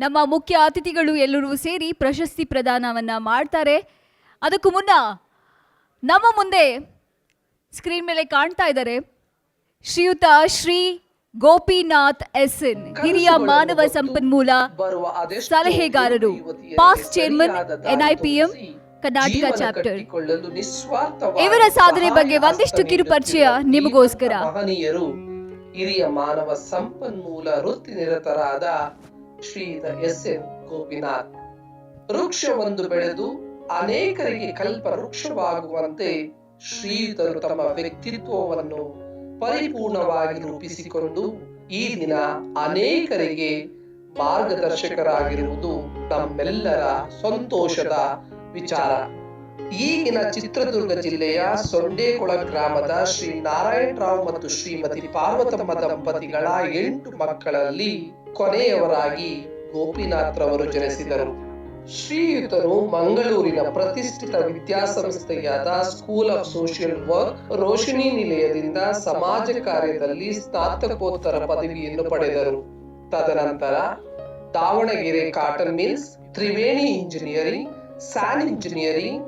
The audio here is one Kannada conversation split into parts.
ನಮ್ಮ ಮುಖ್ಯ ಅತಿಥಿಗಳು ಎಲ್ಲರೂ ಸೇರಿ ಪ್ರಶಸ್ತಿ ಪ್ರದಾನವನ್ನ ಮಾಡ್ತಾರೆ ಅದಕ್ಕೂ ಮುನ್ನ ನಮ್ಮ ಮುಂದೆ ಸ್ಕ್ರೀನ್ ಮೇಲೆ ಕಾಣ್ತಾ ಇದ್ದಾರೆ ಶ್ರೀಯುತ ಶ್ರೀ ಗೋಪಿನಾಥ್ ಎಸ್ ಎನ್ ಹಿರಿಯ ಮಾನವ ಸಂಪನ್ಮೂಲ ಸಲಹೆಗಾರರು pass past chairman NIPM Karnataka chapter ಇವರ ಸಾಧನೆ ಬಗ್ಗೆ ಒಂದಿಷ್ಟು ಕಿರು ಪರಿಚಯ ನೀಡುತ್ತಿರುವ ನಿಮಗೋಸ್ಕರ. ಮಹನೀಯರು ಹಿರಿಯ ಮಾನವ ಸಂಪನ್ಮೂಲ ವೃತ್ತಿ ನಿರತರಾದ ಶ್ರೀಯುತ ಎಸ್ ಎನ್ ಗೋಪಿನಾಥ್. ವೃಕ್ಷವೊಂದು ಬೆಳೆದು ಅನೇಕರಿಗೆ ಕಲ್ಪ ವೃಕ್ಷವಾಗುವಂತೆ ಶ್ರೀಯುತರು ತಮ್ಮ ವ್ಯಕ್ತಿತ್ವವನ್ನು ಪರಿಪೂರ್ಣವಾಗಿ ರೂಪಿಸಿಕೊಂಡು ಈ ದಿನ ಅನೇಕರಿಗೆ ಮಾರ್ಗದರ್ಶಕರಾಗಿರುವುದು ನಮ್ಮೆಲ್ಲರ ಸಂತೋಷದ ವಿಚಾರ. ಈಗಿನ ಚಿತ್ರದುರ್ಗ ಜಿಲ್ಲೆಯ ಸೊಂಡೇಕೊಳ ಗ್ರಾಮದ ಶ್ರೀ ನಾರಾಯಣರಾವ್ ಮತ್ತು ಶ್ರೀಮತಿ ಪಾರ್ವತಮ್ಮ ದಂಪತಿಗಳ ಎಂಟು ಮಕ್ಕಳಲ್ಲಿ ಕೊನೆಯವರಾಗಿ ಗೋಪಿನಾಥ್ರವರು ಜನಿಸಿದರು. ಶ್ರೀಯುತರು ಮಂಗಳೂರಿನ ಪ್ರತಿಷ್ಠಿತ ವಿದ್ಯಾಸಂಸ್ಥೆಯಾದ school of social work Roshni ನಿಲಯದಿಂದ ಸಮಾಜ ಕಾರ್ಯದಲ್ಲಿ ಸ್ನಾತಕೋತ್ತರ ಪದವಿಯನ್ನು ಪಡೆದರು. ತದನಂತರ Davangere cotton mills, Triveni engineering, San engineering,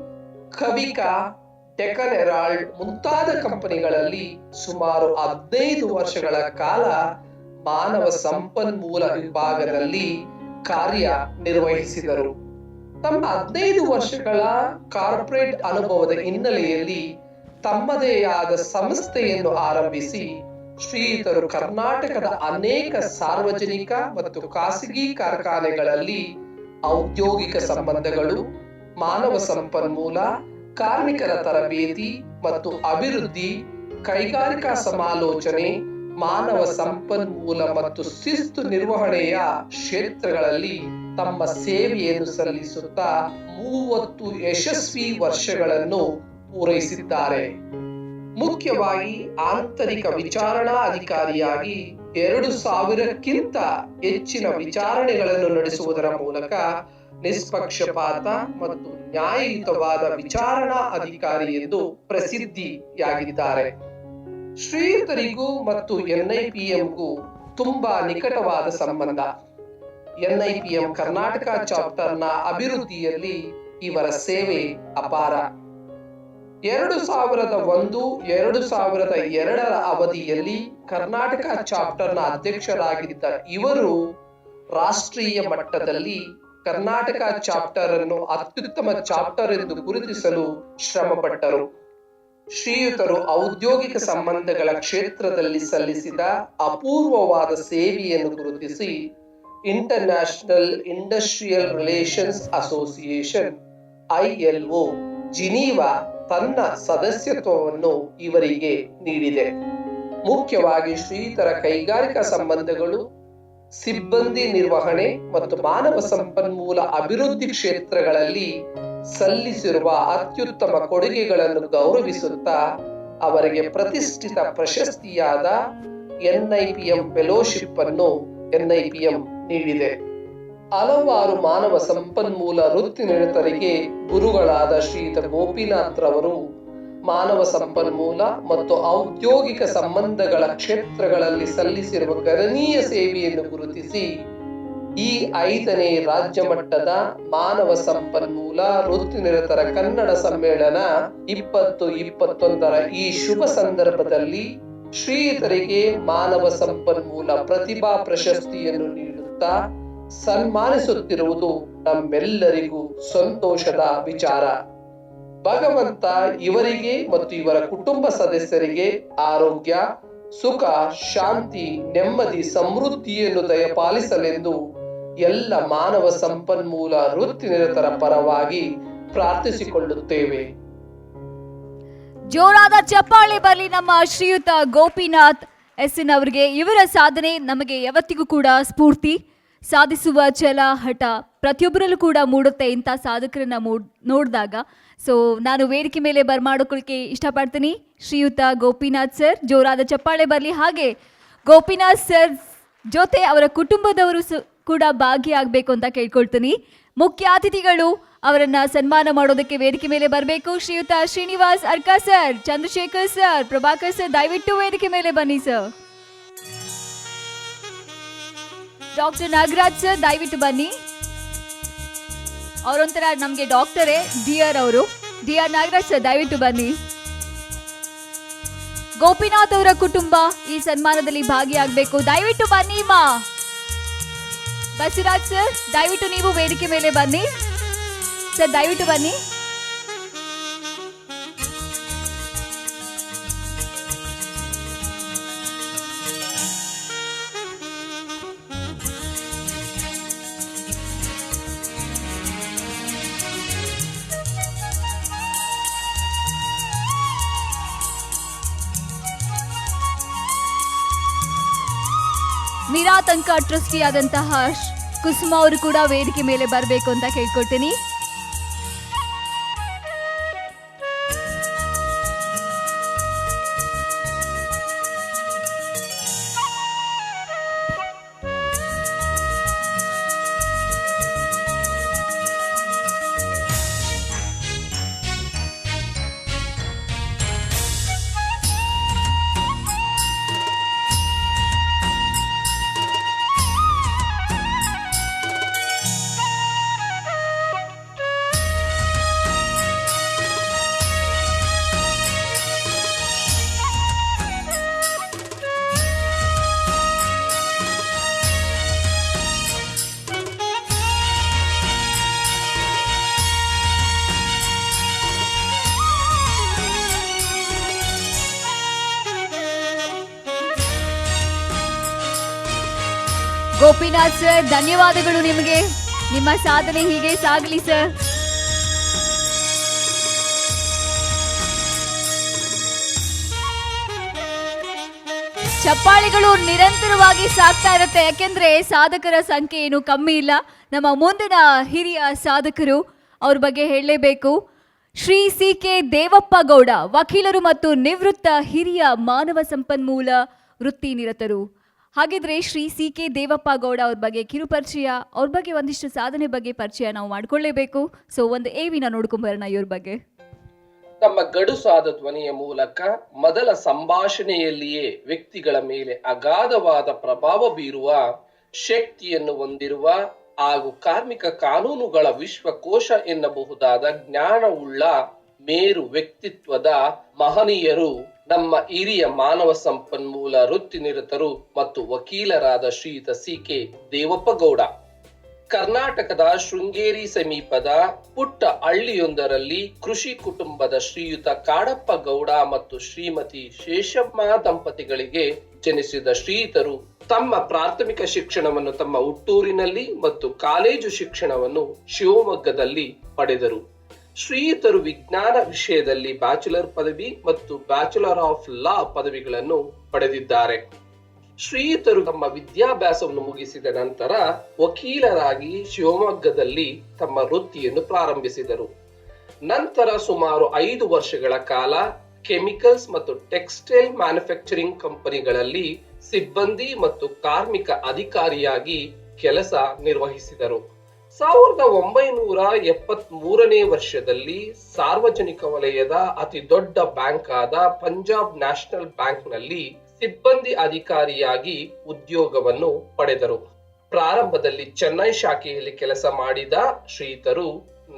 Kavika, Deccan Herald ಮುಂತಾದ ಕಂಪನಿಗಳಲ್ಲಿ ಸುಮಾರು ಹದಿನೈದು ವರ್ಷಗಳ ಕಾಲ ಮಾನವ ಸಂಪನ್ಮೂಲ ವಿಭಾಗದಲ್ಲಿ ಕಾರ್ಯ ನಿರ್ವಹಿಸಿದರು. ತಮ್ಮ ಹದಿನೈದು ವರ್ಷಗಳ ಕಾರ್ಪೊರೇಟ್ ಅನುಭವದ ಹಿನ್ನೆಲೆಯಲ್ಲಿ ತಮ್ಮದೇ ಆದ ಸಂಸ್ಥೆಯನ್ನು ಆರಂಭಿಸಿ ಶ್ರೀಯುತರು ಕರ್ನಾಟಕದ ಅನೇಕ ಸಾರ್ವಜನಿಕ ಮತ್ತು ಖಾಸಗಿ ಕಾರ್ಖಾನೆಗಳಲ್ಲಿ ಔದ್ಯೋಗಿಕ ಸಂಬಂಧಗಳು, ಮಾನವ ಸಂಪನ್ಮೂಲ, ಕಾರ್ಮಿಕರ ತರಬೇತಿ ಮತ್ತು ಅಭಿವೃದ್ಧಿ, ಕೈಗಾರಿಕಾ ಸಮಾಲೋಚನೆ ಮಾನವ ಸಂಪನ್ಮೂಲ ಮತ್ತು ಶಿಸ್ತು ನಿರ್ವಹಣೆಯ ಕ್ಷೇತ್ರಗಳಲ್ಲಿ ತಮ್ಮ ಸೇವೆಯನ್ನು ಸಲ್ಲಿಸುತ್ತಾ ಮೂವತ್ತು ಯಶಸ್ವಿ ವರ್ಷಗಳನ್ನು ಪೂರೈಸಿದ್ದಾರೆ. ಮುಖ್ಯವಾಗಿ ಆಂತರಿಕ ವಿಚಾರಣಾ ಅಧಿಕಾರಿಯಾಗಿ ಎರಡು ಸಾವಿರಕ್ಕಿಂತ ಹೆಚ್ಚಿನ ವಿಚಾರಣೆಗಳನ್ನು ನಡೆಸುವುದರ ಮೂಲಕ ನಿಷ್ಪಕ್ಷಪಾತ ಮತ್ತು ನ್ಯಾಯಯುತವಾದ ವಿಚಾರಣಾ ಅಧಿಕಾರಿ ಎಂದು ಪ್ರಸಿದ್ಧಿಯಾಗಿದ್ದಾರೆ. ಶ್ರೀಯುತರಿಗೂ ಮತ್ತು ಎನ್ಐಪಿಎಂಗೂ ತುಂಬಾ ನಿಕಟವಾದ ಸಂಬಂಧ. ಎನ್ಐಪಿಎಂ ಕರ್ನಾಟಕ ಚಾಪ್ಟರ್ನ ಅಭಿವೃದ್ಧಿಯಲ್ಲಿ ಇವರ ಸೇವೆ ಅಪಾರ. ಎರಡು ಸಾವಿರದ ಒಂದು, ಎರಡು ಸಾವಿರದ ಎರಡರ ಅವಧಿಯಲ್ಲಿ ಕರ್ನಾಟಕ ಚಾಪ್ಟರ್ನ ಅಧ್ಯಕ್ಷರಾಗಿದ್ದ ಇವರು ರಾಷ್ಟ್ರೀಯ ಮಟ್ಟದಲ್ಲಿ ಕರ್ನಾಟಕ ಚಾಪ್ಟರ್ ಅನ್ನು ಅತ್ಯುತ್ತಮ ಚಾಪ್ಟರ್ ಎಂದು ಗುರುತಿಸಲು ಶ್ರಮಪಟ್ಟರು. ಶ್ರೀಯುತರು ಔದ್ಯೋಗಿಕ ಸಂಬಂಧಗಳ ಕ್ಷೇತ್ರದಲ್ಲಿ ಸಲ್ಲಿಸಿದ ಅಪೂರ್ವವಾದ ಸೇವೆಯನ್ನು ಗುರುತಿಸಿ international industrial relations association ILO Geneva ತನ್ನ ಸದಸ್ಯತ್ವವನ್ನು ಇವರಿಗೆ ನೀಡಿದೆ. ಮುಖ್ಯವಾಗಿ ಶ್ರೀಯುತರ ಕೈಗಾರಿಕಾ ಸಂಬಂಧಗಳು, ಸಿಬ್ಬಂದಿ ನಿರ್ವಹಣೆ ಮತ್ತು ಮಾನವ ಸಂಪನ್ಮೂಲ ಅಭಿವೃದ್ಧಿ ಕ್ಷೇತ್ರಗಳಲ್ಲಿ ಸಲ್ಲಿಸಿರುವ ಅತ್ಯುತ್ತಮ ಕೊಡುಗೆಗಳನ್ನು ಗೌರವಿಸುತ್ತಾ ಅವರಿಗೆ ಪ್ರತಿಷ್ಠಿತ ಪ್ರಶಸ್ತಿಯಾದ ಎನ್ಐಪಿಎಂ ಫೆಲೋಶಿಪ್ ಅನ್ನು ಎನ್ಐಪಿಎಂ ನೀಡಿದೆ. ಹಲವಾರು ಮಾನವ ಸಂಪನ್ಮೂಲ ವೃತ್ತಿ ನಿರತರಿಗೆ ಗುರುಗಳಾದ ಶ್ರೀಯುತ ಗೋಪಿನಾಥ್ ರವರು ಮಾನವ ಸಂಪನ್ಮೂಲ ಮತ್ತು ಔದ್ಯೋಗಿಕ ಸಂಬಂಧಗಳ ಕ್ಷೇತ್ರಗಳಲ್ಲಿ ಸಲ್ಲಿಸಿರುವ ಗಣನೀಯ ಸೇವೆಯನ್ನು ಗುರುತಿಸಿ ಈ ಐದನೇ ರಾಜ್ಯ ಮಟ್ಟದ ಮಾನವ ಸಂಪನ್ಮೂಲ ವೃತ್ತಿನಿರತರ ಕನ್ನಡ ಸಮ್ಮೇಳನ ಇಪ್ಪತ್ತು ಇಪ್ಪತ್ತೊಂದರ ಈ ಶುಭ ಸಂದರ್ಭದಲ್ಲಿ ಶ್ರೀಯುತರಿಗೆ ಮಾನವ ಸಂಪನ್ಮೂಲ ಪ್ರತಿಭಾ ಪ್ರಶಸ್ತಿಯನ್ನು ನೀಡುತ್ತಾ ಸನ್ಮಾನಿಸುತ್ತಿರುವುದು ನಮ್ಮೆಲ್ಲರಿಗೂ ಸಂತೋಷದ ವಿಚಾರ. ಭಗವಂತ ಇವರಿಗೆ ಮತ್ತು ಇವರ ಕುಟುಂಬ ಸದಸ್ಯರಿಗೆ ಆರೋಗ್ಯ, ಸುಖ, ಶಾಂತಿ, ನೆಮ್ಮದಿ, ಸಮೃದ್ಧಿಯನ್ನು ದಯಪಾಲಿಸಲೆಂದು ಎಲ್ಲ ಮಾನವ ಸಂಪನ್ಮೂಲ ವೃತ್ತಿನಿರತರ ಪರವಾಗಿ ಪ್ರಾರ್ಥಿಸಿಕೊಳ್ಳುತ್ತೇವೆ. ಜೋರಾದ ಚಪ್ಪಾಳೆ ಬರಲಿ ನಮ್ಮ ಶ್ರೀಯುತ ಗೋಪಿನಾಥ್ ಎಸ್ ಎನ್ ಅವರಿಗೆ ಇವರ ಸಾಧನೆ ನಮಗೆ ಯಾವತ್ತಿಗೂ ಕೂಡ ಸ್ಫೂರ್ತಿ. ಸಾಧಿಸುವ ಛಲ, ಹಠ ಪ್ರತಿಯೊಬ್ಬರಲ್ಲೂ ಕೂಡ ಮೂಡುತ್ತೆ ಇಂಥ ಸಾಧಕರನ್ನ ಮೂಡ್ ನೋಡಿದಾಗ. ಸೊ ನಾನು ವೇದಿಕೆ ಮೇಲೆ ಬರ್ಮಾಡ್ಕೊಳ್ಳಿಕ್ಕೆ ಇಷ್ಟಪಡ್ತೀನಿ. ಶ್ರೀಯುತ ಗೋಪಿನಾಥ್ ಸರ್, ಜೋರಾದ ಚಪ್ಪಾಳೆ ಬರಲಿ ಹಾಗೆ. ಗೋಪಿನಾಥ್ ಸರ್ ಜೊತೆ ಅವರ ಕುಟುಂಬದವರು ಕೂಡ ಭಾಗಿಯಾಗಬೇಕು ಅಂತ ಕೇಳ್ಕೊಳ್ತೀನಿ. ಮುಖ್ಯ ಅತಿಥಿಗಳು ಅವರನ್ನ ಸನ್ಮಾನ ಮಾಡೋದಕ್ಕೆ ವೇದಿಕೆ ಮೇಲೆ ಬರಬೇಕು. Shriyuta Srinivas Arka sir, Chandrashekar sir, Prabhakar sir, ದಯವಿಟ್ಟು ವೇದಿಕೆ ಮೇಲೆ ಬನ್ನಿ ಸರ್. ಡಾಕ್ಟರ್ ನಾಗರಾಜ್ ಸರ್, ದಯವಿಟ್ಟು ಬನ್ನಿ. ಅವರೊಂಥರ ನಮಗೆ ಡಾಕ್ಟರೇ, ಡಿಯರ್ ಅವರು. ಡಿಯರ್ ನಾಗರಾಜ್ ಸರ್, ದಯವಿಟ್ಟು ಬನ್ನಿ. ಗೋಪಿನಾಥ್ ಅವರ ಕುಟುಂಬ ಈ ಸನ್ಮಾನದಲ್ಲಿ ಭಾಗಿಯಾಗಬೇಕು. ದಯವಿಟ್ಟು ಬನ್ನಿ, ಮಾ. ಬಸವರಾಜ್ ಸರ್ ದಯವಿಟ್ಟು ನೀವು ವೇದಿಕೆ ಮೇಲೆ ಬನ್ನಿ. ಸರ್ ದಯವಿಟ್ಟು ಬನ್ನಿ. ನಿರಾತಂಕ ಟ್ರಸ್ಟಿ ಆದಂತಹ ಕುಸುಮ ಅವರು ಕೂಡ ವೇದಿಕೆ ಮೇಲೆ ಬರಬೇಕು ಅಂತ ಕೇಳ್ಕೊಳ್ತೀನಿ. ಗೋಪಿನಾಥ್ ಸರ್, ಧನ್ಯವಾದಗಳು ನಿಮಗೆ. ನಿಮ್ಮ ಸಾಧನೆ ಹೀಗೆ ಸಾಗಲಿ ಸರ್. ಚಪ್ಪಾಳಿಗಳು ನಿರಂತರವಾಗಿ ಸಾಗ್ತಾ ಇರುತ್ತೆ. ಯಾಕೆಂದ್ರೆ ಸಾಧಕರ ಸಂಖ್ಯೆ ಏನು ಕಮ್ಮಿ ಇಲ್ಲ. ನಮ್ಮ ಮುಂದಿನ ಹಿರಿಯ ಸಾಧಕರು ಅವ್ರ ಬಗ್ಗೆ ಹೇಳಲೇಬೇಕು. ಶ್ರೀ ಸಿ ಕೆ ದೇವಪ್ಪ ಗೌಡ, ವಕೀಲರು ಮತ್ತು ನಿವೃತ್ತ ಹಿರಿಯ ಮಾನವ ಸಂಪನ್ಮೂಲ ವೃತ್ತಿ ನಿರತರು ಹಾಗಿದ್ರೆ ಶ್ರೀ ಸಿ ಕೆ ದೇವಪ್ಪ ಗೌಡ ಅವ್ರ ಬಗ್ಗೆ ಕಿರುಪರಿಚಯ, ಅವ್ರ ಬಗ್ಗೆ ಒಂದಿಷ್ಟು ಸಾಧನೆ ಬಗ್ಗೆ ಪರಿಚಯ ನಾವು ಮಾಡ್ಕೊಳ್ಳೇಬೇಕು. ಸೊ ಒಂದು ಏವಿನ ನೋಡ್ಕೊಂಬರೋಣ ಇವ್ರ ಬಗ್ಗೆ. ತಮ್ಮ ಗಡುಸಾದ ಧ್ವನಿಯ ಮೂಲಕ ಮೊದಲ ಸಂಭಾಷಣೆಯಲ್ಲಿಯೇ ವ್ಯಕ್ತಿಗಳ ಮೇಲೆ ಅಗಾಧವಾದ ಪ್ರಭಾವ ಬೀರುವ ಶಕ್ತಿಯನ್ನು ಹೊಂದಿರುವ ಹಾಗೂ ಕಾರ್ಮಿಕ ಕಾನೂನುಗಳ ವಿಶ್ವಕೋಶ ಎನ್ನಬಹುದಾದ ಜ್ಞಾನವುಳ್ಳ ಮೇರು ವ್ಯಕ್ತಿತ್ವದ ಮಹನೀಯರು ನಮ್ಮ ಹಿರಿಯ ಮಾನವ ಸಂಪನ್ಮೂಲ ವೃತ್ತಿ ನಿರತರು ಮತ್ತು ವಕೀಲರಾದ ಶ್ರೀಯುತ ಸಿ ಕೆ ದೇವಪ್ಪ ಗೌಡ ಕರ್ನಾಟಕದ ಶೃಂಗೇರಿ ಸಮೀಪದ ಪುಟ್ಟ ಹಳ್ಳಿಯೊಂದರಲ್ಲಿ ಕೃಷಿ ಕುಟುಂಬದ ಶ್ರೀಯುತ ಕಾಡಪ್ಪ ಗೌಡ ಮತ್ತು ಶ್ರೀಮತಿ ಶೇಷಮ್ಮ ದಂಪತಿಗಳಿಗೆ ಜನಿಸಿದ ಶ್ರೀಯುತರು ತಮ್ಮ ಪ್ರಾಥಮಿಕ ಶಿಕ್ಷಣವನ್ನು ತಮ್ಮ ಹುಟ್ಟೂರಿನಲ್ಲಿ ಮತ್ತು ಕಾಲೇಜು ಶಿಕ್ಷಣವನ್ನು ಶಿವಮೊಗ್ಗದಲ್ಲಿ ಪಡೆದರು. ಶ್ರೀಯುತರು ವಿಜ್ಞಾನ ವಿಷಯದಲ್ಲಿ ಬ್ಯಾಚುಲರ್ ಪದವಿ ಮತ್ತು ಬ್ಯಾಚುಲರ್ ಆಫ್ ಲಾ ಪದವಿಗಳನ್ನು ಪಡೆದಿದ್ದಾರೆ. ಶ್ರೀಯುತರು ತಮ್ಮ ವಿದ್ಯಾಭ್ಯಾಸವನ್ನು ಮುಗಿಸಿದ ನಂತರ ವಕೀಲರಾಗಿ ಶಿವಮೊಗ್ಗದಲ್ಲಿ ತಮ್ಮ ವೃತ್ತಿಯನ್ನು ಪ್ರಾರಂಭಿಸಿದರು. ನಂತರ ಸುಮಾರು ಐದು ವರ್ಷಗಳ ಕಾಲ ಕೆಮಿಕಲ್ಸ್ ಮತ್ತು ಟೆಕ್ಸ್ಟೈಲ್ ಮ್ಯಾನುಫ್ಯಾಕ್ಚರಿಂಗ್ ಕಂಪನಿಗಳಲ್ಲಿ ಸಿಬ್ಬಂದಿ ಮತ್ತು ಕಾರ್ಮಿಕ ಅಧಿಕಾರಿಯಾಗಿ ಕೆಲಸ ನಿರ್ವಹಿಸಿದರು. ಸಾವಿರದ ಒಂಬೈನೂರ ಎಪ್ಪತ್ತ್ ಮೂರನೇ ವರ್ಷದಲ್ಲಿ ಸಾರ್ವಜನಿಕ ವಲಯದ ಅತಿ ದೊಡ್ಡ ಬ್ಯಾಂಕ್ ಆದ ಪಂಜಾಬ್ ನ್ಯಾಷನಲ್ ಬ್ಯಾಂಕ್ನಲ್ಲಿ ಸಿಬ್ಬಂದಿ ಅಧಿಕಾರಿಯಾಗಿ ಉದ್ಯೋಗವನ್ನು ಪಡೆದರು. ಪ್ರಾರಂಭದಲ್ಲಿ ಚೆನ್ನೈ ಶಾಖೆಯಲ್ಲಿ ಕೆಲಸ ಮಾಡಿದ ಶ್ರೀತರು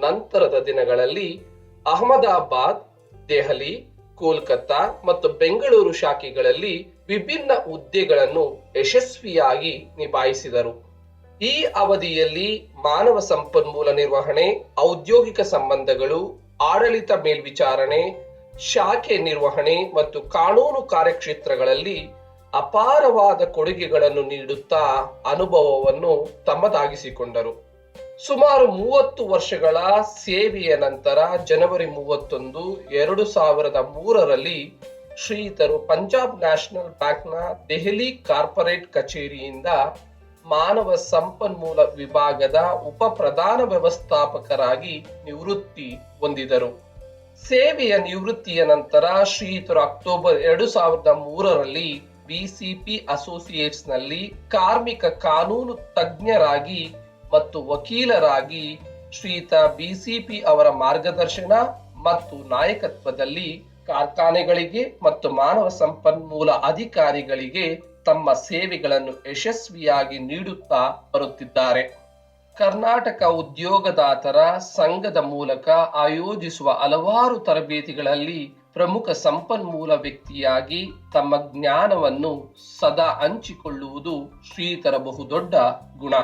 ನಂತರದ ದಿನಗಳಲ್ಲಿ ಅಹಮದಾಬಾದ್, ದೆಹಲಿ, ಕೋಲ್ಕತ್ತಾ ಮತ್ತು ಬೆಂಗಳೂರು ಶಾಖೆಗಳಲ್ಲಿ ವಿಭಿನ್ನ ಹುದ್ದೆಗಳನ್ನು ಯಶಸ್ವಿಯಾಗಿ ನಿಭಾಯಿಸಿದರು. ಈ ಅವಧಿಯಲ್ಲಿ ಮಾನವ ಸಂಪನ್ಮೂಲ ನಿರ್ವಹಣೆ, ಔದ್ಯೋಗಿಕ ಸಂಬಂಧಗಳು, ಆಡಳಿತ ಮೇಲ್ವಿಚಾರಣೆ, ಶಾಖೆ ನಿರ್ವಹಣೆ ಮತ್ತು ಕಾನೂನು ಕಾರ್ಯಕ್ಷೇತ್ರಗಳಲ್ಲಿ ಅಪಾರವಾದ ಕೊಡುಗೆಗಳನ್ನು ನೀಡುತ್ತಾ ಅನುಭವವನ್ನು ತಮ್ಮದಾಗಿಸಿಕೊಂಡರು. ಸುಮಾರು ಮೂವತ್ತು ವರ್ಷಗಳ ಸೇವೆಯ ನಂತರ ಜನವರಿ ಮೂವತ್ತೊಂದು, ಎರಡು ಸಾವಿರದ ಮೂರರಲ್ಲಿ ಶ್ರೀಯುತರು ಪಂಜಾಬ್ ನ್ಯಾಷನಲ್ ಬ್ಯಾಂಕ್ನ ದೆಹಲಿ ಕಾರ್ಪೊರೇಟ್ ಕಚೇರಿಯಿಂದ ಮಾನವ ಸಂಪನ್ಮೂಲ ವಿಭಾಗದ ಉಪ ಪ್ರಧಾನ ವ್ಯವಸ್ಥಾಪಕರಾಗಿ ನಿವೃತ್ತಿ ಹೊಂದಿದರು. ಸೇವೆಯ ನಿವೃತ್ತಿಯ ನಂತರ ಶ್ರೀಯುತರು ಅಕ್ಟೋಬರ್ ಎರಡು ಸಾವಿರದ ಮೂರರಲ್ಲಿ ಬಿಸಿಪಿ ಅಸೋಸಿಯೇಟ್ಸ್ನಲ್ಲಿ ಕಾರ್ಮಿಕ ಕಾನೂನು ತಜ್ಞರಾಗಿ ಮತ್ತು ವಕೀಲರಾಗಿ ಶ್ರೀಯುತ ಬಿಸಿಪಿ ಅವರ ಮಾರ್ಗದರ್ಶನ ಮತ್ತು ನಾಯಕತ್ವದಲ್ಲಿ ಕಾರ್ಖಾನೆಗಳಿಗೆ ಮತ್ತು ಮಾನವ ಸಂಪನ್ಮೂಲ ಅಧಿಕಾರಿಗಳಿಗೆ ತಮ್ಮ ಸೇವೆಗಳನ್ನು ಯಶಸ್ವಿಯಾಗಿ ನೀಡುತ್ತಾ ಬರುತ್ತಿದ್ದಾರೆ. ಕರ್ನಾಟಕ ಉದ್ಯೋಗದಾತರ ಸಂಘದ ಮೂಲಕ ಆಯೋಜಿಸುವ ಹಲವಾರು ತರಬೇತಿಗಳಲ್ಲಿ ಪ್ರಮುಖ ಸಂಪನ್ಮೂಲ ವ್ಯಕ್ತಿಯಾಗಿ ತಮ್ಮ ಜ್ಞಾನವನ್ನು ಸದಾ ಹಂಚಿಕೊಳ್ಳುವುದು ಶ್ರೀತರ ಬಹುದೊಡ್ಡ ಗುಣ.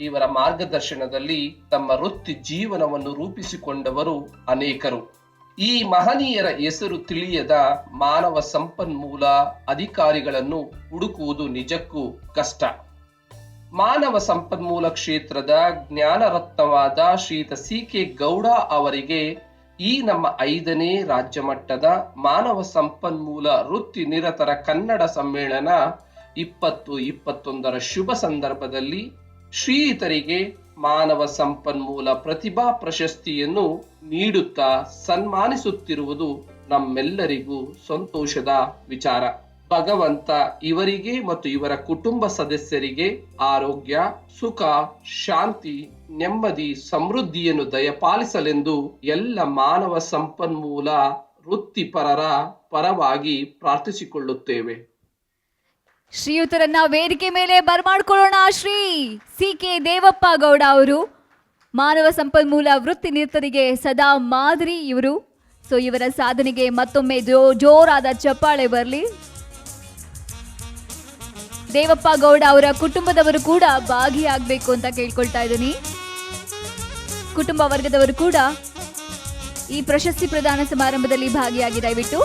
ಇವರ ಮಾರ್ಗದರ್ಶನದಲ್ಲಿ ತಮ್ಮ ವೃತ್ತಿ ಜೀವನವನ್ನು ರೂಪಿಸಿಕೊಂಡವರು ಅನೇಕರು. ಈ ಮಹನೀಯರ ಹೆಸರು ತಿಳಿಯದ ಮಾನವ ಸಂಪನ್ಮೂಲ ಅಧಿಕಾರಿಗಳನ್ನು ಹುಡುಕುವುದು ನಿಜಕ್ಕೂ ಕಷ್ಟ. ಮಾನವ ಸಂಪನ್ಮೂಲ ಕ್ಷೇತ್ರದ ಜ್ಞಾನರತ್ನವಾದ ಶ್ರೀತ ಸಿ ಕೆ ಗೌಡ ಅವರಿಗೆ ಈ ನಮ್ಮ ಐದನೇ ರಾಜ್ಯ ಮಟ್ಟದ ಮಾನವ ಸಂಪನ್ಮೂಲ ವೃತ್ತಿ ನಿರತರ ಕನ್ನಡ ಸಮ್ಮೇಳನ ಇಪ್ಪತ್ತು ಇಪ್ಪತ್ತೊಂದರ ಶುಭ ಸಂದರ್ಭದಲ್ಲಿ ಶ್ರೀಯುತರಿಗೆ ಮಾನವ ಸಂಪನ್ಮೂಲ ಪ್ರತಿಭಾ ಪ್ರಶಸ್ತಿಯನ್ನು ನೀಡುತ್ತಾ ಸನ್ಮಾನಿಸುತ್ತಿರುವುದು ನಮ್ಮೆಲ್ಲರಿಗೂ ಸಂತೋಷದ ವಿಚಾರ. ಭಗವಂತ ಇವರಿಗೆ ಮತ್ತು ಇವರ ಕುಟುಂಬ ಸದಸ್ಯರಿಗೆ ಆರೋಗ್ಯ, ಸುಖ, ಶಾಂತಿ, ನೆಮ್ಮದಿ, ಸಮೃದ್ಧಿಯನ್ನು ದಯಪಾಲಿಸಲೆಂದು ಎಲ್ಲ ಮಾನವ ಸಂಪನ್ಮೂಲ ವೃತ್ತಿಪರರ ಪರವಾಗಿ ಪ್ರಾರ್ಥಿಸಿಕೊಳ್ಳುತ್ತೇವೆ. ಶ್ರೀಯುತರನ್ನ ವೇದಿಕೆ ಮೇಲೆ ಬರ್ಮಾಡ್ಕೊಳ್ಳೋಣ. ಶ್ರೀ ಸಿ ಕೆ ದೇವಪ್ಪ ಗೌಡ ಅವರು, ಮಾನವ ಸಂಪನ್ಮೂಲ ವೃತ್ತಿ ನಿರತರಿಗೆ ಸದಾ ಮಾದರಿ ಇವರು. ಸೊ ಇವರ ಸಾಧನೆಗೆ ಮತ್ತೊಮ್ಮೆ ಜೋ, ಜೋರಾದ ಚಪ್ಪಾಳೆ ಬರಲಿ. ದೇವಪ್ಪ ಗೌಡ ಅವರ ಕುಟುಂಬದವರು ಕೂಡ ಭಾಗಿಯಾಗಬೇಕು ಅಂತ ಕೇಳ್ಕೊಳ್ತಾ ಇದ್ದೀನಿ. ಕುಟುಂಬ ವರ್ಗದವರು ಕೂಡ ಈ ಪ್ರಶಸ್ತಿ ಪ್ರದಾನ ಸಮಾರಂಭದಲ್ಲಿ ಭಾಗಿಯಾಗಿ ದಯವಿಟ್ಟು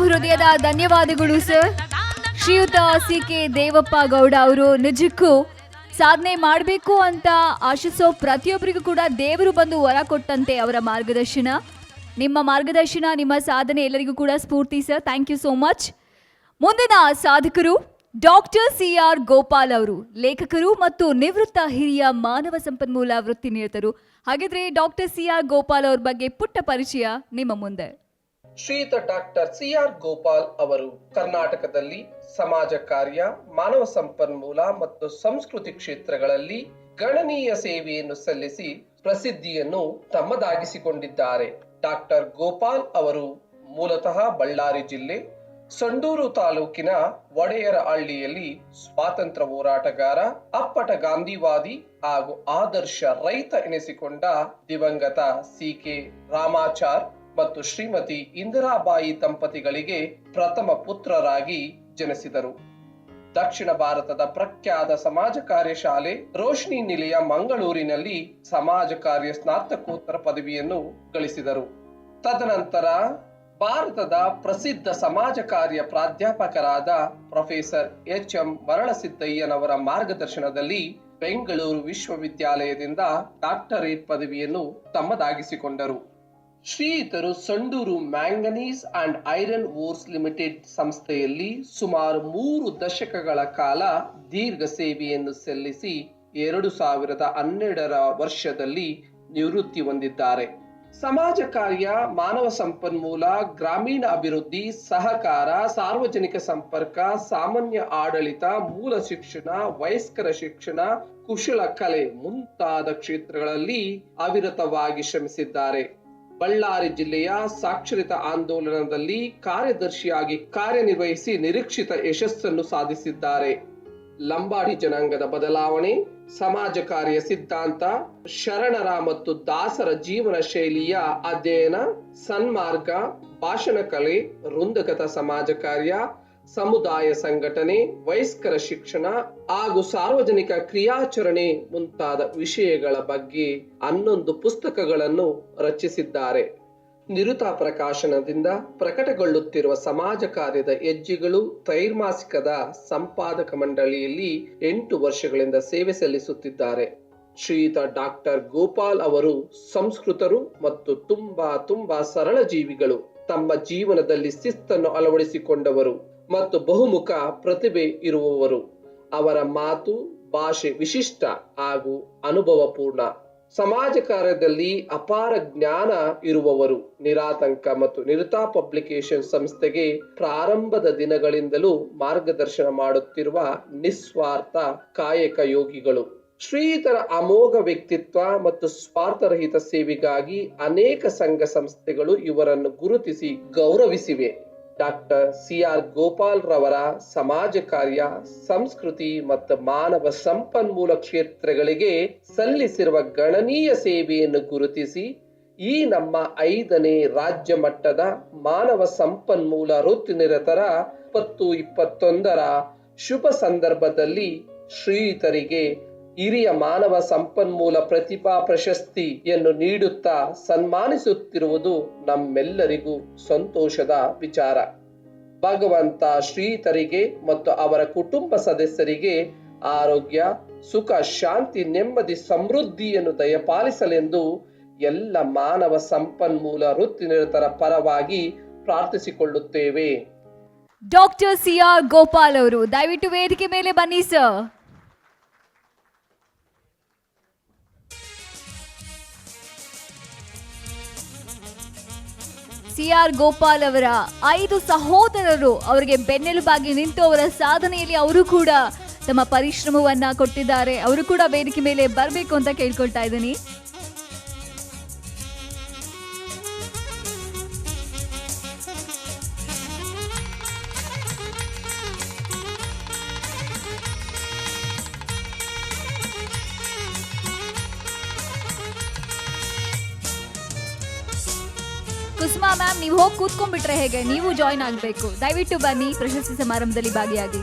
ಹೃದಯದ ಧನ್ಯವಾದಗಳು, ಸರ್. ಶ್ರೀಯುತ ಸಿ ಕೆ ದೇವಪ್ಪ ಗೌಡ ಅವರು ನಿಜಕ್ಕೂ ಸಾಧನೆ ಮಾಡಬೇಕು ಅಂತ ಆಶಿಸೋ ಪ್ರತಿಯೊಬ್ಬರಿಗೂ ಕೂಡ ದೇವರು ಬಂದು ವರ ಕೊಟ್ಟಂತೆ ಅವರ ಮಾರ್ಗದರ್ಶನ. ನಿಮ್ಮ ಮಾರ್ಗದರ್ಶನ, ನಿಮ್ಮ ಸಾಧನೆ ಎಲ್ಲರಿಗೂ ಕೂಡ ಸ್ಫೂರ್ತಿ, sir. Thank you so much. ಮುಂದಿನ ಸಾಧಕರು ಡಾಕ್ಟರ್ ಸಿ ಆರ್ ಗೋಪಾಲ್ ಅವರು, ಲೇಖಕರು ಮತ್ತು ನಿವೃತ್ತ ಹಿರಿಯ ಮಾನವ ಸಂಪನ್ಮೂಲ ವೃತ್ತಿ ನಿರತರು ಹಾಗಿದ್ರೆ ಡಾಕ್ಟರ್ ಸಿ ಆರ್ ಗೋಪಾಲ್ ಅವ್ರ ಬಗ್ಗೆ ಪುಟ್ಟ ಪರಿಚಯ ನಿಮ್ಮ ಮುಂದೆ. ಶ್ರೀಯುತ ಡಾಕ್ಟರ್ ಸಿ ಆರ್ ಗೋಪಾಲ್ ಅವರು ಕರ್ನಾಟಕದಲ್ಲಿ ಸಮಾಜ ಕಾರ್ಯ, ಮಾನವ ಸಂಪನ್ಮೂಲ ಮತ್ತು ಸಂಸ್ಕೃತಿ ಕ್ಷೇತ್ರಗಳಲ್ಲಿ ಗಣನೀಯ ಸೇವೆಯನ್ನು ಸಲ್ಲಿಸಿ ಪ್ರಸಿದ್ಧಿಯನ್ನು ತಮ್ಮದಾಗಿಸಿಕೊಂಡಿದ್ದಾರೆ. ಡಾಕ್ಟರ್ ಗೋಪಾಲ್ ಅವರು ಮೂಲತಃ ಬಳ್ಳಾರಿ ಜಿಲ್ಲೆ, ಸಂಡೂರು ತಾಲೂಕಿನ ಒಡೆಯರ ಹಳ್ಳಿಯಲ್ಲಿ ಸ್ವಾತಂತ್ರ್ಯ ಹೋರಾಟಗಾರ, ಅಪ್ಪಟ ಗಾಂಧಿವಾದಿ ಹಾಗೂ ಆದರ್ಶ ರೈತ ಎನಿಸಿಕೊಂಡ ದಿವಂಗತ ಸಿ ಕೆ ರಾಮಾಚಾರ್ ಮತ್ತು ಶ್ರೀಮತಿ ಇಂದಿರಾಬಾಯಿ ದಂಪತಿಗಳಿಗೆ ಪ್ರಥಮ ಪುತ್ರರಾಗಿ ಜನಿಸಿದರು. ದಕ್ಷಿಣ ಭಾರತದ ಪ್ರಖ್ಯಾತ ಸಮಾಜ ಕಾರ್ಯ ಶಾಲೆ ರೋಶ್ನಿ ನಿಲಯ ಮಂಗಳೂರಿನಲ್ಲಿ ಸಮಾಜ ಕಾರ್ಯ ಸ್ನಾತಕೋತ್ತರ ಪದವಿಯನ್ನು ಗಳಿಸಿದರು. ತದನಂತರ ಭಾರತದ ಪ್ರಸಿದ್ಧ ಸಮಾಜ ಕಾರ್ಯ ಪ್ರಾಧ್ಯಾಪಕರಾದ ಪ್ರೊಫೆಸರ್ ಎಚ್ ಎಂ ಮರಳಸಿದ್ದಯ್ಯನವರ ಮಾರ್ಗದರ್ಶನದಲ್ಲಿ ಬೆಂಗಳೂರು ವಿಶ್ವವಿದ್ಯಾಲಯದಿಂದ ಡಾಕ್ಟರೇಟ್ ಪದವಿಯನ್ನು ತಮ್ಮದಾಗಿಸಿಕೊಂಡರು. ಶ್ರೀಯುತರು Sandur manganese and iron ores limited ಸಂಸ್ಥೆಯಲ್ಲಿ ಸುಮಾರು ಮೂರು ದಶಕಗಳ ಕಾಲ ದೀರ್ಘ ಸೇವೆಯನ್ನು ಸಲ್ಲಿಸಿ ಎರಡು ಸಾವಿರದ ಹನ್ನೆರಡರ ವರ್ಷದಲ್ಲಿ ನಿವೃತ್ತಿ ಹೊಂದಿದ್ದಾರೆ. ಸಮಾಜ ಕಾರ್ಯ, ಮಾನವ ಸಂಪನ್ಮೂಲ, ಗ್ರಾಮೀಣ ಅಭಿವೃದ್ಧಿ, ಸಹಕಾರ, ಸಾರ್ವಜನಿಕ ಸಂಪರ್ಕ, ಸಾಮಾನ್ಯ ಆಡಳಿತ, ಮೂಲ ಶಿಕ್ಷಣ, ವಯಸ್ಕರ ಶಿಕ್ಷಣ, ಕುಶಲ ಕಲೆ ಮುಂತಾದ ಕ್ಷೇತ್ರಗಳಲ್ಲಿ ಅವಿರತವಾಗಿ ಶ್ರಮಿಸಿದ್ದಾರೆ. ಬಳ್ಳಾರಿ ಜಿಲ್ಲೆಯ ಸಾಕ್ಷರತಾ ಆಂದೋಲನದಲ್ಲಿ ಕಾರ್ಯದರ್ಶಿಯಾಗಿ ಕಾರ್ಯನಿರ್ವಹಿಸಿ ನಿರೀಕ್ಷಿತ ಯಶಸ್ಸನ್ನು ಸಾಧಿಸಿದ್ದಾರೆ. ಲಂಬಾಡಿ ಜನಾಂಗದ ಬದಲಾವಣೆ, ಸಮಾಜ ಕಾರ್ಯ ಸಿದ್ಧಾಂತ ಶರಣರ ಮತ್ತು ದಾಸರ ಜೀವನ ಶೈಲಿಯ ಅಧ್ಯಯನ, ಸನ್ಮಾರ್ಗ, ಭಾಷಣ ಕಲೆ, ವೃಂದಗತ ಸಮಾಜ ಕಾರ್ಯ ಸಮುದಾಯ ಸಂಘಟನೆ, ವಯಸ್ಕರ ಶಿಕ್ಷಣ ಹಾಗೂ ಸಾರ್ವಜನಿಕ ಕ್ರಿಯಾಚರಣೆ ಮುಂತಾದ ವಿಷಯಗಳ ಬಗ್ಗೆ ಹನ್ನೊಂದು ಪುಸ್ತಕಗಳನ್ನು ರಚಿಸಿದ್ದಾರೆ. ನಿರುತ ಪ್ರಕಾಶನದಿಂದ ಪ್ರಕಟಗೊಳ್ಳುತ್ತಿರುವ ಸಮಾಜ ಕಾರ್ಯದ ಹೆಜ್ಜೆಗಳು ತ್ರೈಮಾಸಿಕದ ಸಂಪಾದಕ ಮಂಡಳಿಯಲ್ಲಿ ಎಂಟು ವರ್ಷಗಳಿಂದ ಸೇವೆ ಸಲ್ಲಿಸುತ್ತಿದ್ದಾರೆ. ಶ್ರೀಯುತ ಡಾಕ್ಟರ್ ಗೋಪಾಲ್ ಅವರು ಸಂಸ್ಕೃತರು ಮತ್ತು ತುಂಬಾ ತುಂಬಾ ಸರಳ ಜೀವಿಗಳು. ತಮ್ಮ ಜೀವನದಲ್ಲಿ ಶಿಸ್ತನ್ನು ಅಳವಡಿಸಿಕೊಂಡವರು. ಮತ್ತು ಬಹುಮುಖ ಪ್ರತಿಭೆ ಇರುವವರು. ಅವರ ಮಾತು, ಭಾಷೆ ವಿಶಿಷ್ಟ ಹಾಗೂ ಅನುಭವಪೂರ್ಣ. ಸಮಾಜ ಕಾರ್ಯದಲ್ಲಿ ಅಪಾರ ಜ್ಞಾನ ಇರುವವರು. ನಿರಾತಂಕ ಮತ್ತು ನಿರತಾ ಪಬ್ಲಿಕೇಶನ್ ಸಂಸ್ಥೆಗೆ ಪ್ರಾರಂಭದ ದಿನಗಳಿಂದಲೂ ಮಾರ್ಗದರ್ಶನ ಮಾಡುತ್ತಿರುವ ನಿಸ್ವಾರ್ಥ ಕಾಯಕ ಯೋಗಿಗಳು. ಶ್ರೀತರ ಅಮೋಘ ವ್ಯಕ್ತಿತ್ವ ಮತ್ತು ಸ್ವಾರ್ಥರಹಿತ ಸೇವೆಗಾಗಿ ಅನೇಕ ಸಂಘ ಸಂಸ್ಥೆಗಳು ಇವರನ್ನು ಗುರುತಿಸಿ ಗೌರವಿಸಿವೆ. ಡಾಕ್ಟರ್ ಸಿ ಆರ್ ಗೋಪಾಲ್ ರವರ ಸಮಾಜ ಕಾರ್ಯ, ಸಂಸ್ಕೃತಿ ಮತ್ತು ಮಾನವ ಸಂಪನ್ಮೂಲ ಕ್ಷೇತ್ರಗಳಿಗೆ ಸಲ್ಲಿಸಿರುವ ಗಣನೀಯ ಸೇವೆಯನ್ನು ಗುರುತಿಸಿ, ಈ ನಮ್ಮ ಐದನೇ ರಾಜ್ಯ ಮಟ್ಟದ ಮಾನವ ಸಂಪನ್ಮೂಲ ವೃತ್ತಿನಿರತರ ಇಪ್ಪತ್ತು ಇಪ್ಪತ್ತೊಂದರ ಶುಭ ಸಂದರ್ಭದಲ್ಲಿ ಶ್ರೀಯುತರಿಗೆ ಹಿರಿಯ ಮಾನವ ಸಂಪನ್ಮೂಲ ಪ್ರತಿಭಾ ಪ್ರಶಸ್ತಿಯನ್ನು ನೀಡುತ್ತಾ ಸನ್ಮಾನಿಸುತ್ತಿರುವುದು ನಮ್ಮೆಲ್ಲರಿಗೂ ಸಂತೋಷದ ವಿಚಾರ. ಭಗವಂತ ಶ್ರೀತರಿಗೆ ಮತ್ತು ಅವರ ಕುಟುಂಬ ಸದಸ್ಯರಿಗೆ ಆರೋಗ್ಯ, ಸುಖ, ಶಾಂತಿ, ನೆಮ್ಮದಿ, ಸಮೃದ್ಧಿಯನ್ನು ದಯಪಾಲಿಸಲೆಂದು ಎಲ್ಲ ಮಾನವ ಸಂಪನ್ಮೂಲ ವೃತ್ತಿನಿರತರ ಪರವಾಗಿ ಪ್ರಾರ್ಥಿಸಿಕೊಳ್ಳುತ್ತೇವೆ. ಡಾಕ್ಟರ್ ಸಿ ಆರ್ ಗೋಪಾಲ್ ಅವರು, ದಯವಿಟ್ಟು ವೇದಿಕೆ ಮೇಲೆ ಬನ್ನಿ, ಸರ್. ಸಿ ಆರ್ ಗೋಪಾಲ್ ಅವರ ಐದು ಸಹೋದರರು ಅವರಿಗೆ ಬೆನ್ನೆಲುಬಾಗಿ ನಿಂತು ಅವರ ಸಾಧನೆಯಲ್ಲಿ ಅವರು ಕೂಡ ತಮ್ಮ ಪರಿಶ್ರಮವನ್ನ ಕೊಟ್ಟಿದ್ದಾರೆ. ಅವರು ಕೂಡ ವೇದಿಕೆ ಮೇಲೆ ಬರಬೇಕು ಅಂತ ಕೇಳ್ಕೊಳ್ತಾ ಇದ್ದೀನಿ. ಕುಸುಮಾ ಮ್ಯಾಮ್, ನೀವು ಹೋಗಿ ಕೂತ್ಕೊಂಡ್ಬಿಟ್ರೆ ಹೇಗೆ? ನೀವು ಜಾಯ್ನ್ ಆಗಬೇಕು. ದಯವಿಟ್ಟು ಬನ್ನಿ, ಪ್ರಶಸ್ತಿ ಸಮಾರಂಭದಲ್ಲಿ ಭಾಗಿಯಾಗಿ.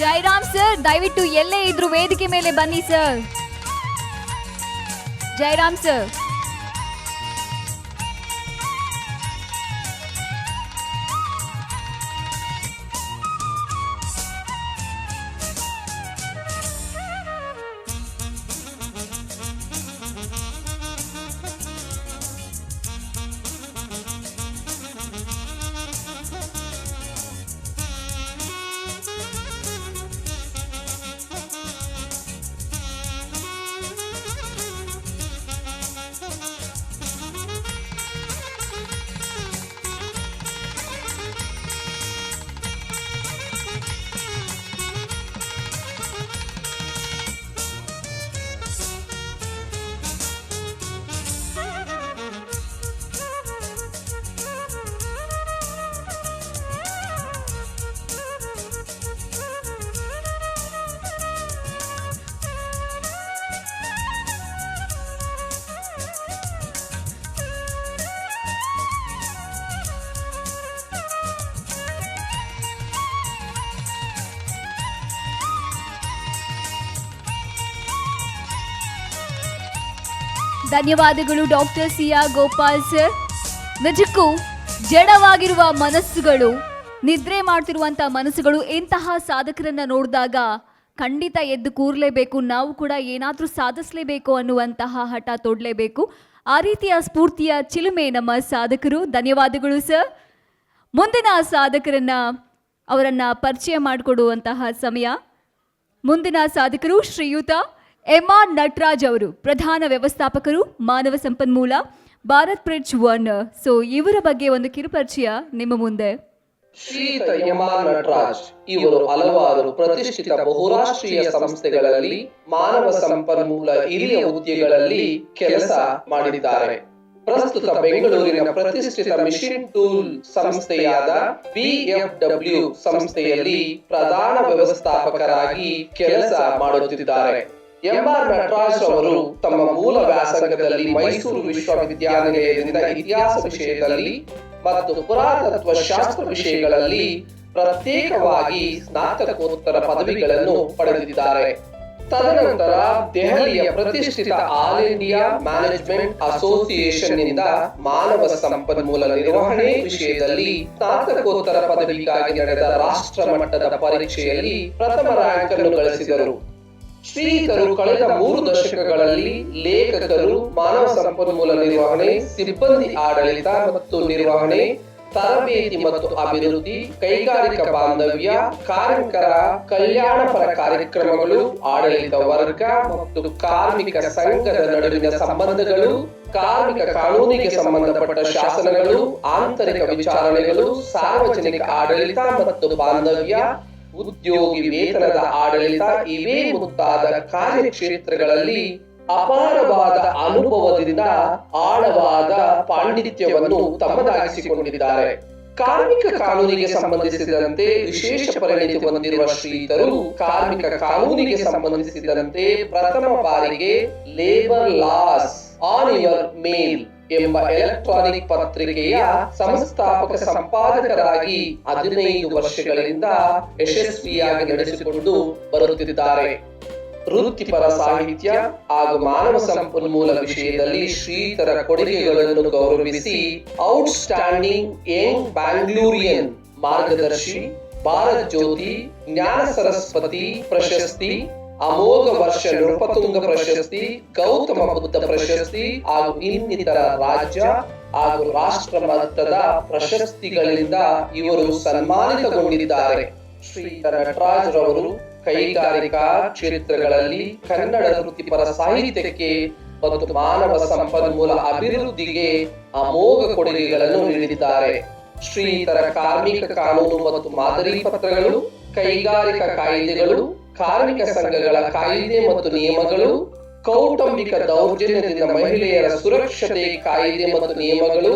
ಜೈರಾಮ್ ಸರ್, ದಯವಿಟ್ಟು ಎಲ್ಲೇ ಇದ್ರು ವೇದಿಕೆ ಮೇಲೆ ಬನ್ನಿ ಸರ್. ಜೈರಾಮ್ ಸರ್. ಧನ್ಯವಾದಗಳು, ಡಾಕ್ಟರ್ ಸಿಯಾ ಗೋಪಾಲ್ ಸರ್. ನಿಜಕ್ಕೂ ಜಡವಾಗಿರುವ ಮನಸ್ಸುಗಳು, ನಿದ್ರೆ ಮಾಡ್ತಿರುವಂತಹ ಮನಸ್ಸುಗಳು ಇಂತಹ ಸಾಧಕರನ್ನ ನೋಡಿದಾಗ ಖಂಡಿತ ಎದ್ದು ಕೂರಲೇಬೇಕು, ನಾವು ಕೂಡ ಏನಾದರೂ ಸಾಧಿಸಲೇಬೇಕು ಅನ್ನುವಂತಹ ಹಠ ತೊಡಲೇಬೇಕು. ಆ ರೀತಿಯ ಸ್ಫೂರ್ತಿಯ ಚಿಲುಮೆ ನಮ್ಮ ಸಾಧಕರು. ಧನ್ಯವಾದಗಳು ಸರ್. ಮುಂದಿನ ಸಾಧಕರನ್ನ ಅವರನ್ನ ಪರಿಚಯ ಮಾಡಿಕೊಡುವಂತಹ ಸಮಯ. ಮುಂದಿನ ಸಾಧಕರು ಶ್ರೀಯುತ. ಎಂ ಆರ್ ನಟರಾಜ್ ಅವರು ಪ್ರಧಾನ ವ್ಯವಸ್ಥಾಪಕರು ಮಾನವ ಸಂಪನ್ಮೂಲ, ಭಾರತ್ ಬ್ರಿಡ್ಜ್ ಒನ್ ಸೊ ಇವರ ಬಗ್ಗೆ ಒಂದು ಕಿರುಪರಿಚಯ ನಿಮ್ಮ ಮುಂದೆ. ಶ್ರೀಯುತ ಎಂ ಆರ್ ನಟರಾಜ್, ಇವರು ಹಲವಾರು ಪ್ರತಿಷ್ಠಿತ ಬಹುರಾಷ್ಟ್ರೀಯ ಸಂಸ್ಥೆಗಳಲ್ಲಿ ಮಾನವ ಸಂಪನ್ಮೂಲ ಹಿರಿಯ ಹುದ್ದೆಗಳಲ್ಲಿ ಕೆಲಸ ಮಾಡಿದ್ದಾರೆ. ಪ್ರಸ್ತುತ ಬೆಂಗಳೂರಿನ ಪ್ರತಿಷ್ಠಿತ ಮಿಷನ್ ಟೂಲ್ ಸಂಸ್ಥೆಯಾದ ಬಿಎಫ್ಡಬ್ಲ್ಯೂ ಸಂಸ್ಥೆಯಲ್ಲಿ ಪ್ರಧಾನ ವ್ಯವಸ್ಥಾಪಕರಾಗಿ ಕೆಲಸ ಮಾಡುತ್ತಿದ್ದಾರೆ. ಎಂ ಆರ್ ನಟರಾಜ್ ಅವರು ತಮ್ಮ ಮೂಲ ವ್ಯಾಸಂಗದಲ್ಲಿ ಮೈಸೂರು ವಿಶ್ವವಿದ್ಯಾನಿಲಯದಿಂದ ಇತಿಹಾಸ ವಿಷಯದಲ್ಲಿ ಮತ್ತು ಪುರಾತತ್ವ ಶಾಸ್ತ್ರ ವಿಷಯಗಳಲ್ಲಿ ಪ್ರತ್ಯೇಕವಾಗಿ ಸ್ನಾತಕೋತ್ತರ ಪದವಿಗಳನ್ನು ಪಡೆದಿದ್ದಾರೆ. ತದನಂತರ ದೆಹಲಿಯ ಪ್ರತಿಷ್ಠಿತ ಆಲ್ ಇಂಡಿಯಾ ಮ್ಯಾನೇಜ್ಮೆಂಟ್ ಅಸೋಸಿಯೇಷನ್ನಿಂದ ಮಾನವ ಸಂಪನ್ಮೂಲ ನಿರ್ವಹಣೆ ವಿಷಯದಲ್ಲಿ ಸ್ನಾತಕೋತ್ತರ ಪದವಿಗಾಗಿ ನಡೆದ ರಾಷ್ಟ್ರ ಮಟ್ಟದ ಪರೀಕ್ಷೆಯಲ್ಲಿ ಪ್ರಥಮ ರ್ಯಾಂಕ್ ಅನ್ನು ಗಳಿಸಿದರು. ಶ್ರೀಕರು ಕಳೆದ ಮೂರು ದಶಕಗಳಲ್ಲಿ ಲೇಖಕರು ಮಾನವ ಸಂಪನ್ಮೂಲ ನಿರ್ವಹಣೆ, ಸಿಬ್ಬಂದಿ ಆಡಳಿತ ಮತ್ತು ನಿರ್ವಹಣೆ, ತರಬೇತಿ ಮತ್ತು ಅಭಿವೃದ್ಧಿ, ಕೈಗಾರಿಕಾ ಬಾಂಧವ್ಯ, ಕಾರ್ಮಿಕರ ಕಲ್ಯಾಣಪರ ಕಾರ್ಯಕ್ರಮಗಳು, ಆಡಳಿತ ವರ್ಗ ಮತ್ತು ಕಾರ್ಮಿಕ ಸಂಘದ ನಡುವಿನ ಸಂಬಂಧಗಳು, ಕಾರ್ಮಿಕ ಕಾನೂನಿಗೆ ಸಂಬಂಧಪಟ್ಟ ಶಾಸನಗಳು, ಆಂತರಿಕ ವಿಚಾರಣೆಗಳು, ಸಾರ್ವಜನಿಕ ಆಡಳಿತ ಮತ್ತು ಬಾಂಧವ್ಯ ಉದ್ಯೋಗಿ ವೇತನದ ಆಡಳಿತ ಇವೇ ಮುಂತಾದ ಕಾರ್ಯಕ್ಷೇತ್ರಗಳಲ್ಲಿ ಅಪಾರವಾದ ಅನುಭವದಿಂದ ಆಳವಾದ ಪಾಂಡಿತ್ಯವನ್ನು ತಮ್ಮದಾಗಿಸಿಕೊಂಡಿದ್ದಾರೆ. ಕಾರ್ಮಿಕ ಕಾನೂನಿಗೆ ಸಂಬಂಧಿಸಿದಂತೆ ವಿಶೇಷ ಪರಿಣಿತಿ ಹೊಂದಿರುವ ಶ್ರೀತರು ಕಾರ್ಮಿಕ ಕಾನೂನಿಗೆ ಸಂಬಂಧಿಸಿದಂತೆ ಪ್ರಥಮ ಬಾರಿಗೆ labour laws on your mail ಎಂಬ ಎಲೆಕ್ಟ್ರಾನಿಕ್ ಪತ್ರಿಕೆಯ ಸಂಸ್ಥಾಪಕ ಸಂಪಾದಕರಾಗಿ ಹದಿನೈದು ವರ್ಷಗಳಿಂದ ಯಶಸ್ವಿಯಾಗಿ ನಡೆಸಿಕೊಂಡು ಬರುತ್ತಿದ್ದಾರೆ. ವೃತ್ತಿಪರ ಸಾಹಿತ್ಯ ಹಾಗೂ ಮಾನವ ಸಂಪನ್ಮೂಲ ವಿಷಯದಲ್ಲಿ ಶ್ರೀತರ ಕೊಡುಗೆಗಳನ್ನು ಗೌರವಿಸಿ ಔಟ್ಸ್ಟ್ಯಾಂಡಿಂಗ್ ಯಂಗ್ ಬ್ಯಾಂಗ್ಳೂರಿಯನ್ ಮಾರ್ಗದರ್ಶಿ ಭಾರತ್ ಜ್ಯೋತಿ ಜ್ಞಾನ ಸರಸ್ವತಿ ಪ್ರಶಸ್ತಿ ಅಮೋಘ ವರ್ಷ ನೃಪತುಂಗ ಪ್ರಶಸ್ತಿ, ಗೌತಮ ಬುದ್ಧ ಪ್ರಶಸ್ತಿ ಹಾಗೂ ಇನ್ನಿತರ ರಾಜ್ಯ ಹಾಗೂ ರಾಷ್ಟ್ರ ಮಟ್ಟದ ಪ್ರಶಸ್ತಿಗಳಿಂದ ಇವರು ಸನ್ಮಾನಿತಗೊಂಡಿದ್ದಾರೆ. ಶ್ರೀಧರ ನಟರಾಜ್ ರವರು ಕೈಗಾರಿಕಾ ಕ್ಷೇತ್ರಗಳಲ್ಲಿ ಕನ್ನಡ ವೃತ್ತಿಪರ ಸಾಹಿತ್ಯಕ್ಕೆ ಮತ್ತು ಮಾನವ ಸಂಪನ್ಮೂಲ ಅಭಿವೃದ್ಧಿಗೆ ಅಮೋಘ ಕೊಡುಗೆಗಳನ್ನು ನೀಡಿದ್ದಾರೆ. ಶ್ರೀಧರ ಕಾರ್ಮಿಕ ಕಾನೂನು ಮತ್ತು ಮಾದರಿ ಪತ್ರಗಳು, ಕೈಗಾರಿಕಾ ಕಾಯ್ದೆಗಳು ಕಾರ್ಮಿಕ ಸಂಘಗಳ ಕಾಯ್ದೆ ಮತ್ತು ನಿಯಮಗಳು, ಕೌಟುಂಬಿಕ ದೌರ್ಜನ್ಯದಿಂದ ಮಹಿಳೆಯರ ಸುರಕ್ಷತೆ ಕಾಯ್ದೆ ಮತ್ತು ನಿಯಮಗಳು,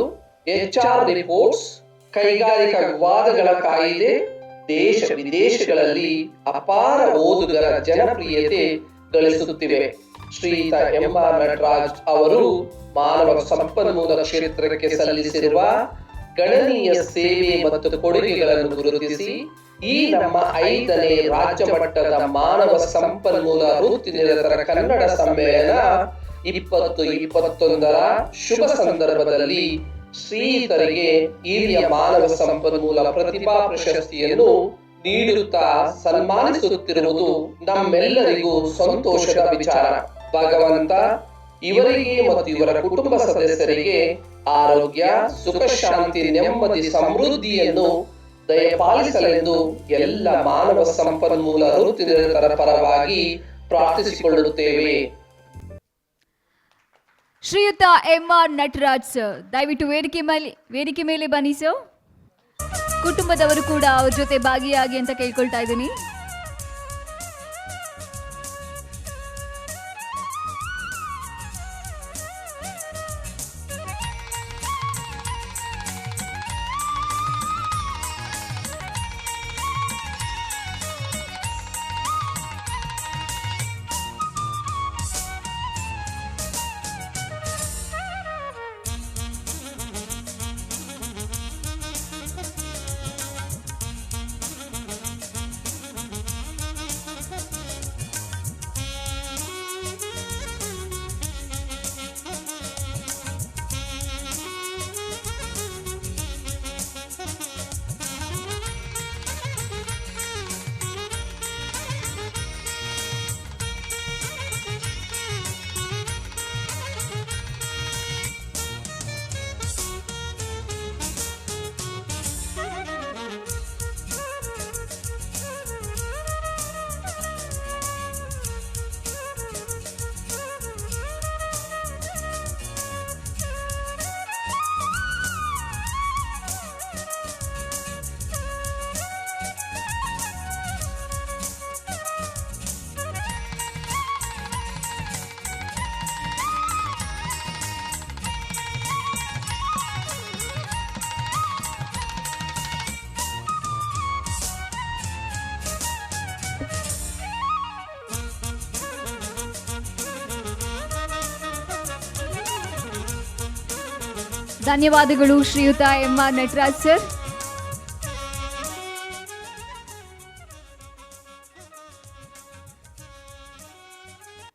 ಎಚ್ಆರ್ ರಿಪೋರ್ಟ್ಸ್, ಕೈಗಾರಿಕಾ ವಿವಾದಗಳ ಕಾಯ್ದೆ, ದೇಶ ವಿದೇಶಗಳಲ್ಲಿ ಅಪಾರ ಓದುಗರ ಜನಪ್ರಿಯತೆ ಗಳಿಸುತ್ತಿವೆ. ಶ್ರೀಯುತ ಎಂ ಆರ್ ನಟರಾಜ್ ಅವರು ಮಾನವ ಸಂಪನ್ಮೂಲ ಕ್ಷೇತ್ರಕ್ಕೆ ಸಲ್ಲಿಸಿರುವ ಗಣನೀಯ ಸೇವೆ ಮತ್ತು ಕೊಡುಗೆಗಳನ್ನು ಗುರುತಿಸಿ ಈ ನಮ್ಮ ಐದನೇ ರಾಜ್ಯ ಮಟ್ಟದ ಮಾನವ ಸಂಪನ್ಮೂಲ ವೃತ್ತಿ ನಿರತರ ಕನ್ನಡ ಸಮ್ಮೇಳನ ಇಪ್ಪತ್ತು ಇಪ್ಪತ್ತೊಂದರ ಶುಭ ಸಂದರ್ಭದಲ್ಲಿ ಶ್ರೀತರಿಗೆ ಹಿರಿಯ ಮಾನವ ಸಂಪನ್ಮೂಲ ಪ್ರತಿಭಾ ಪ್ರಶಸ್ತಿಯನ್ನು ನೀಡುತ್ತಾ ಸನ್ಮಾನಿಸುತ್ತಿರುವುದು ನಮ್ಮೆಲ್ಲರಿಗೂ ಸಂತೋಷದ ವಿಚಾರ. ಭಗವಂತ ಇವರಿಗೆ ಮತ್ತು ಇವರ ಕುಟುಂಬ ಸದಸ್ಯರಿಗೆ ಆರೋಗ್ಯ, ಸುಖ, ಶಾಂತಿ, ನೆಮ್ಮದಿ, ಸಮೃದ್ಧಿಯನ್ನು ದಯಪಾಲಿಸಲೆಂದು ಎಲ್ಲ ಮಾನವ ಸಂಪನ್ಮೂಲ ವೃತ್ತಿನಿರತರ ಪರವಾಗಿ ಪ್ರಾರ್ಥಿಸಿಕೊಳ್ಳುತ್ತೇವೆ. ಶ್ರೀಯುತ ಎಂ ಆರ್ ನಟರಾಜ್ ಸರ್, ದಯವಿಟ್ಟು ವೇದಿಕೆ ಮೇಲೆ ವೇದಿಕೆ ಮೇಲೆ ಬನ್ನಿ ಸರ್. ಕುಟುಂಬದವರು ಕೂಡ ಅವ್ರ ಜೊತೆ ಭಾಗಿಯಾಗಿ ಅಂತ ಕೇಳ್ಕೊಳ್ತಾ ಇದ್ದೀನಿ. ಧನ್ಯವಾದಗಳು ಶ್ರೀಯುತ ಎಂ ಆರ್ ನಟರಾಜ್ ಸರ್.